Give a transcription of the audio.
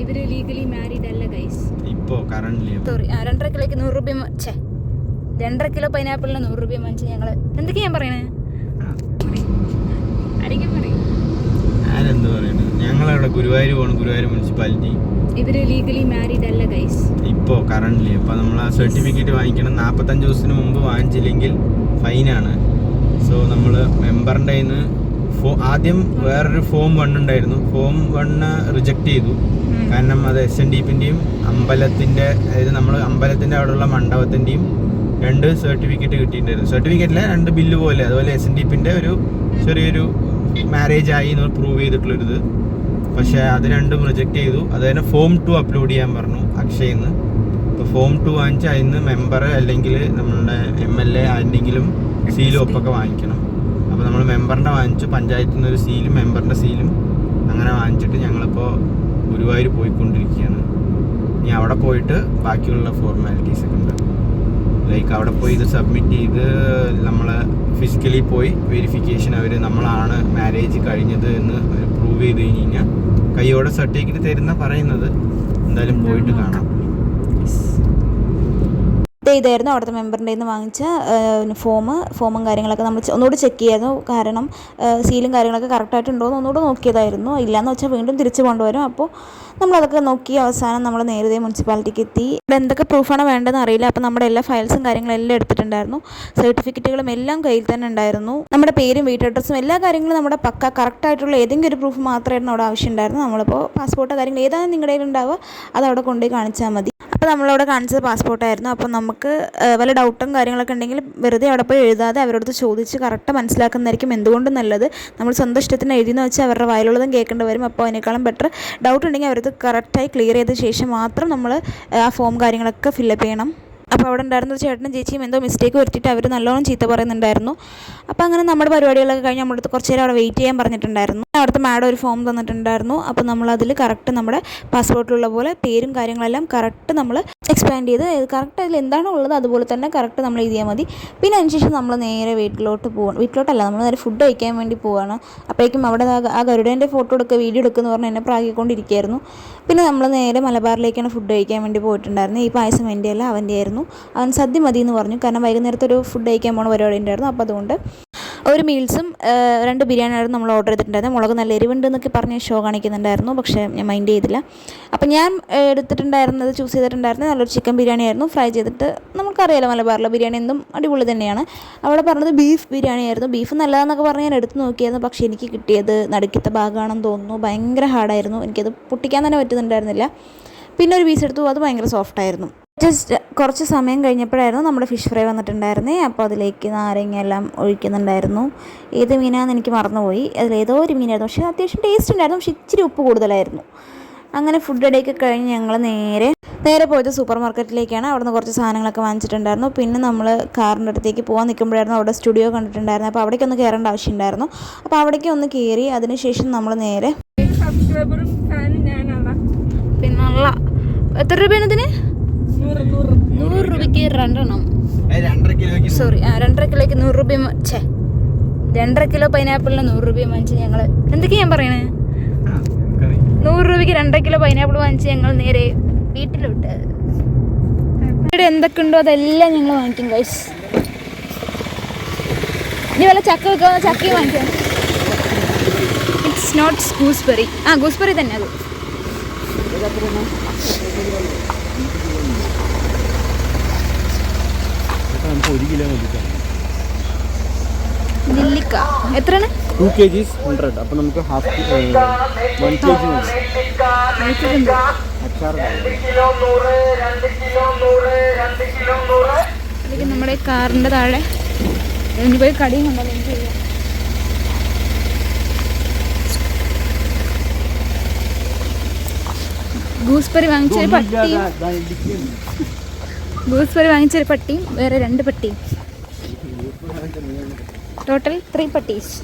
ഇവർ legally married അല്ല guys ഇപ്പോ കറന്റ് സോറി രണ്ടര കിലോയ്ക്ക് നൂറ് രൂപ ഛേ. രണ്ടര കിലോ പൈനാപ്പിളിന് നൂറ് രൂപ വാങ്ങിച്ച് ഞങ്ങൾ എന്തൊക്കെയാ ഞാൻ പറയണേ? ഞങ്ങളവിടെ ഗുരുവായൂർ പോകണം ഗുരുവായൂർ മുനിസിപ്പാലിറ്റി. ഇവർ ലീഗലി മാരീഡ് അല്ല ഗൈസ് ഇപ്പോ കറന്റ് അപ്പോൾ നമ്മൾ ആ സർട്ടിഫിക്കറ്റ് വാങ്ങിക്കണം. നാപ്പത്തഞ്ച് ദിവസത്തിന് മുമ്പ് വാങ്ങിച്ചില്ലെങ്കിൽ ഫൈനാണ് സോ നമ്മൾ മെമ്പറിന്റെ കയ്യിൽ ഫോ ആദ്യം വേറൊരു ഫോം വൺ ഉണ്ടായിരുന്നു. ഫോം വണ്ണ് റിജക്ട് ചെയ്തു. കാരണം അത് എസ് എൻ ഡി പിന്റെയും അമ്പലത്തിന്റെ അതായത് നമ്മൾ അമ്പലത്തിന്റെ അവിടെയുള്ള മണ്ഡപത്തിന്റെയും രണ്ട് സർട്ടിഫിക്കറ്റ് കിട്ടിയിട്ടുണ്ടായിരുന്നു. സർട്ടിഫിക്കറ്റിലെ രണ്ട് ബില്ല് പോലെ. അതുപോലെ എസ് എൻ ഡി പിന്റെ ഒരു ചെറിയൊരു മാരേജ് ആയി എന്ന് പ്രൂവ് ചെയ്തിട്ടുള്ളൊരിത് പക്ഷേ അത് രണ്ടും റിജക്റ്റ് ചെയ്തു. അത് തന്നെ ഫോം ടു അപ്ലോഡ് ചെയ്യാൻ പറഞ്ഞു അക്ഷയിൽ നിന്ന് അപ്പോൾ ഫോം ടു വാങ്ങിച്ച് അതിൽ നിന്ന് മെമ്പർ അല്ലെങ്കിൽ നമ്മളുടെ എം എൽ എ ആരെങ്കിലും സീലും ഒപ്പൊക്കെ വാങ്ങിക്കണം. അപ്പോൾ നമ്മൾ മെമ്പറിന്റെ വാങ്ങിച്ചു പഞ്ചായത്തിൽ നിന്ന് ഒരു സീലും മെമ്പറിന്റെ സീലും അങ്ങനെ വാങ്ങിച്ചിട്ട് ഞങ്ങളിപ്പോൾ ഗുരുവായൂർ പോയിക്കൊണ്ടിരിക്കുകയാണ്. ഇനി അവിടെ പോയിട്ട് ബാക്കിയുള്ള ഫോർമാലിറ്റീസ് ഒക്കെ ഉണ്ട്. ലൈക്ക് അവിടെ പോയി ഇത് സബ്മിറ്റ് ചെയ്ത് നമ്മൾ ഫിസിക്കലി പോയി വെരിഫിക്കേഷൻ അവർ നമ്മളാണ് മാരേജ് കഴിഞ്ഞത് എന്ന് പ്രൂവ് ചെയ്ത് കഴിഞ്ഞ് കഴിഞ്ഞാൽ കൈയോടെ സർട്ടിഫിക്കറ്റ് തരുന്ന പറയുന്നത്. എന്തായാലും പോയിട്ട് കാണാം. ഇതായിരുന്നു അവിടുത്തെ മെമ്പറിന്റെ നിന്ന് വാങ്ങിച്ച ഫോം ഫോമും കാര്യങ്ങളൊക്കെ നമ്മൾ ഒന്നുകൂടി ചെക്ക് ചെയ്യായിരുന്നു കാരണം സീലും കാര്യങ്ങളൊക്കെ കറക്റ്റായിട്ടുണ്ടോ എന്ന് ഒന്നുകൂടി നോക്കിയതായിരുന്നു. ഇല്ലയെന്ന് വെച്ചാൽ വീണ്ടും തിരിച്ചു കൊണ്ടുവരും. അപ്പോൾ നമ്മളതൊക്കെ നോക്കി അവസാനം നമ്മൾ നേരത്തെ മുനിസിപ്പാലിറ്റിക്ക് എത്തി. ഇവിടെ എന്തൊക്കെ പ്രൂഫാണ് വേണ്ടതെന്ന് അറിയില്ല. അപ്പോൾ നമ്മുടെ എല്ലാ ഫയൽസും കാര്യങ്ങളും എല്ലാം എടുത്തിട്ടുണ്ടായിരുന്നു. സർട്ടിഫിക്കറ്റുകളും എല്ലാം കയ്യിൽ തന്നെ ഉണ്ടായിരുന്നു. നമ്മുടെ പേരും വീട്ട് അഡ്രസ്സും എല്ലാ കാര്യങ്ങളും നമ്മുടെ പക്ക കറക്റ്റായിട്ടുള്ള ഏതെങ്കിലും ഒരു പ്രൂഫ് മാത്രമായിരുന്നു അവിടെ ആവശ്യമുണ്ടായിരുന്നു നമ്മളിപ്പോൾ പാസ്പോർട്ടോ കാര്യങ്ങൾ ഏതാണ് നിങ്ങളുടെ കയ്യിൽ ഉണ്ടാവുക അത് അവിടെ കൊണ്ടുപോയി കാണിച്ചാൽ മതി. അപ്പോൾ നമ്മളവിടെ കാണിച്ചത് പാസ്പോർട്ടായിരുന്നു അപ്പോൾ നമുക്ക് വല്ല ഡൗട്ടും കാര്യങ്ങളൊക്കെ ഉണ്ടെങ്കിൽ വെറുതെ അവിടെ പോയി എഴുതാതെ അവരോട് ചോദിച്ച് കറക്റ്റ് മനസ്സിലാക്കുന്നതായിരിക്കും എന്തുകൊണ്ടും നല്ലത്. നമ്മൾ സ്വന്തം ഇഷ്ടത്തിന് എഴുതിയെന്ന് വെച്ചാൽ അവരുടെ വായിലുള്ളതും കേൾക്കേണ്ടി വരും. അപ്പോൾ അതിനേക്കാളും ബെറ്റർ ഡൗട്ട് ഉണ്ടെങ്കിൽ അവരത് കറക്റ്റായി ക്ലിയർ ചെയ്ത ശേഷം മാത്രം നമ്മൾ ആ ഫോം കാര്യങ്ങളൊക്കെ ഫില്ലപ്പ് ചെയ്യണം. അപ്പോൾ അവിടെ ഉണ്ടായിരുന്ന ചേട്ടനും ചേച്ചിയും എന്തോ മിസ്റ്റേക്ക് വരുത്തിയിട്ട് അവർ നല്ലോണം ചീത്ത പറയുന്നുണ്ടായിരുന്നു. അപ്പോൾ അങ്ങനെ നമ്മുടെ പരിപാടികളൊക്കെ കഴിഞ്ഞ് നമ്മുടെ കുറച്ച് നേരം അവിടെ വെയിറ്റ് ചെയ്യാൻ പറഞ്ഞിട്ടുണ്ടായിരുന്നു. അവിടുത്തെ മാഡം ഒരു ഫോം തന്നിട്ടുണ്ടായിരുന്നു. അപ്പോൾ നമ്മൾ അതിൽ കറക്റ്റ് നമ്മുടെ പാസ്പോർട്ടിലുള്ള പോലെ പേരും കാര്യങ്ങളെല്ലാം കറക്റ്റ് നമ്മൾ എക്സ്പാൻഡ് ചെയ്ത് കറക്റ്റ് അതിൽ എന്താണോ ഉള്ളത് അതുപോലെ തന്നെ കറക്റ്റ് നമ്മൾ എഴുതിയാൽ മതി. പിന്നെ അതിനുശേഷം നമ്മൾ നേരെ വീട്ടിലോട്ട് പോകണം വീട്ടിലോട്ടല്ല നമ്മൾ നേരെ ഫുഡ് കഴിക്കാൻ വേണ്ടി പോവാണ്. അപ്പോഴേക്കും അവിടെ ആ- ആ ഗരുഡേന്റെ ഫോട്ടോ എടുക്കുക വീഡിയോ എടുക്കുക എന്ന് പറഞ്ഞ് എന്നെ പ്രാഗിക്കൊണ്ടിരിക്കുകയായിരുന്നു. പിന്നെ നമ്മൾ നേരെ മലബാറിലേക്കാണ് ഫുഡ് കഴിക്കാൻ വേണ്ടി പോയിട്ടുണ്ടായിരുന്നത്. ഈ പായസം എന്റെ അല്ല അവന്റെ ആയിരുന്നു. അവൻ സദ്യ മതി എന്ന് പറഞ്ഞു. കാരണം വൈകുന്നേരത്തെ ഒരു ഫുഡ് കഴിക്കാൻ പോണ പരിപാടി ഉണ്ടായിരുന്നു. അപ്പോൾ അതുകൊണ്ട് ഒരു മീൽസും രണ്ട് ബിരിയാണിയായിരുന്നു നമ്മൾ ഓർഡർ ചെയ്തിട്ടുണ്ടായിരുന്നത്. മുളക് നല്ല എരിവുണ്ട് എന്നൊക്കെ പറഞ്ഞ് ഷോ കാണിക്കുന്നുണ്ടായിരുന്നു. പക്ഷേ ഞാൻ മൈൻഡ് ചെയ്തില്ല. അപ്പം ഞാൻ എടുത്തിട്ടുണ്ടായിരുന്നത് ചൂസ് ചെയ്തിട്ടുണ്ടായിരുന്നത് നല്ലൊരു ചിക്കൻ ബിരിയാണി ആയിരുന്നു. ഫ്രൈ ചെയ്തിട്ട് നമുക്കറിയാലോ മലബാറിലെ ബിരിയാണി എന്തും അടിപൊളി തന്നെയാണ്. അവിടെ പറഞ്ഞത് ബീഫ് ബിരിയാണി ആയിരുന്നു. ബീഫ് നല്ലതാന്നൊക്കെ പറഞ്ഞ് ഞാൻ എടുത്ത് നോക്കിയായിരുന്നു. പക്ഷേ എനിക്ക് കിട്ടിയത് നടുക്കിത്ത ഭാഗമാണെന്ന് തോന്നുന്നു. ഭയങ്കര ഹാർഡായിരുന്നു എനിക്കത് പൊട്ടിക്കാൻ തന്നെ പറ്റുന്നുണ്ടായിരുന്നില്ല. പിന്നെ ഒരു പീസ് എടുത്തു. അത് ഭയങ്കര സോഫ്റ്റ് ആയിരുന്നു. ജസ്റ്റ് കുറച്ച് സമയം കഴിഞ്ഞപ്പോഴായിരുന്നു നമ്മുടെ ഫിഷ് ഫ്രൈ വന്നിട്ടുണ്ടായിരുന്നേ. അപ്പോൾ അതിലേക്ക് നാരങ്ങ എല്ലാം ഒഴിക്കുന്നുണ്ടായിരുന്നു. ഏത് മീനാണെന്ന് എനിക്ക് മറന്നുപോയി. അതിൽ ഏതോ ഒരു മീനായിരുന്നു. പക്ഷേ അത്യാവശ്യം ടേസ്റ്റ് ഉണ്ടായിരുന്നു. പക്ഷേ ഇച്ചിരി ഉപ്പ് കൂടുതലായിരുന്നു. അങ്ങനെ ഫുഡ് ഇടയൊക്കെ കഴിഞ്ഞ് ഞങ്ങൾ നേരെ നേരെ പോയത് സൂപ്പർ മാർക്കറ്റിലേക്കാണ് അവിടെ നിന്ന് കുറച്ച് സാധനങ്ങളൊക്കെ വാങ്ങിച്ചിട്ടുണ്ടായിരുന്നു. പിന്നെ നമ്മൾ കാറിന്റെ അടുത്തേക്ക് പോകാൻ നിൽക്കുമ്പോഴായിരുന്നു അവിടെ സ്റ്റുഡിയോ കണ്ടിട്ടുണ്ടായിരുന്നു അപ്പോൾ അവിടേക്ക് ഒന്ന് കയറേണ്ട ആവശ്യമുണ്ടായിരുന്നു. അപ്പോൾ അവിടേക്ക് ഒന്ന് കയറി അതിനുശേഷം നമ്മൾ നേരെ പിന്നെ എത്ര രൂപയാണ് ഇതിന് നൂറ് രൂപയ്ക്ക് രണ്ടെണ്ണം രണ്ടര കിലോയ്ക്ക് സോറി ആ രണ്ടര കിലോയ്ക്ക് നൂറ് രൂപ ഛേ രണ്ടര കിലോ പൈനാപ്പിളിന് നൂറ് രൂപ വാങ്ങിച്ച് ഞങ്ങൾ എന്തൊക്കെയാ ഞാൻ പറയണേ? നൂറ് രൂപയ്ക്ക് രണ്ടര കിലോ പൈനാപ്പിൾ വാങ്ങിച്ച് ഞങ്ങൾ നേരെ വീട്ടിലോട്ട്. ഇവിടെ എന്തൊക്കെ ഉണ്ടോ അതെല്ലാം ഞങ്ങൾ വാങ്ങിക്കും ഗൈസ് ഇനി വല്ല ചക്ക വെക്കാൻ ചക്കയും വാങ്ങിക്കാം? ഇറ്റ്സ് നോട്ട് ഗൂസ്ബെറി ആ ഗൂസ്ബെറി തന്നെ അത്. ഒരു കിലോ മതി നെല്ലിക്ക എത്രയാണ്? ടു കെ ജീസ് ഹൺഡ്രഡ് അപ്പം നമുക്ക് ഹാഫ് വൺ കെ ജി മതി. അച്ചാർ അല്ലെങ്കിൽ നമ്മുടെ കാറിന്റെ താഴെ ഇനി പോയി കടിയും കൊണ്ടുവന്ന് ചെയ്യാം. ഗൂസ്ബെറി വാങ്ങിച്ചൊരു പട്ടിയും. ഗൂസ്ബെറി വാങ്ങിച്ചൊരു പട്ടിയും വേറെ രണ്ട് പട്ടിയും. Total three പട്ടീസ്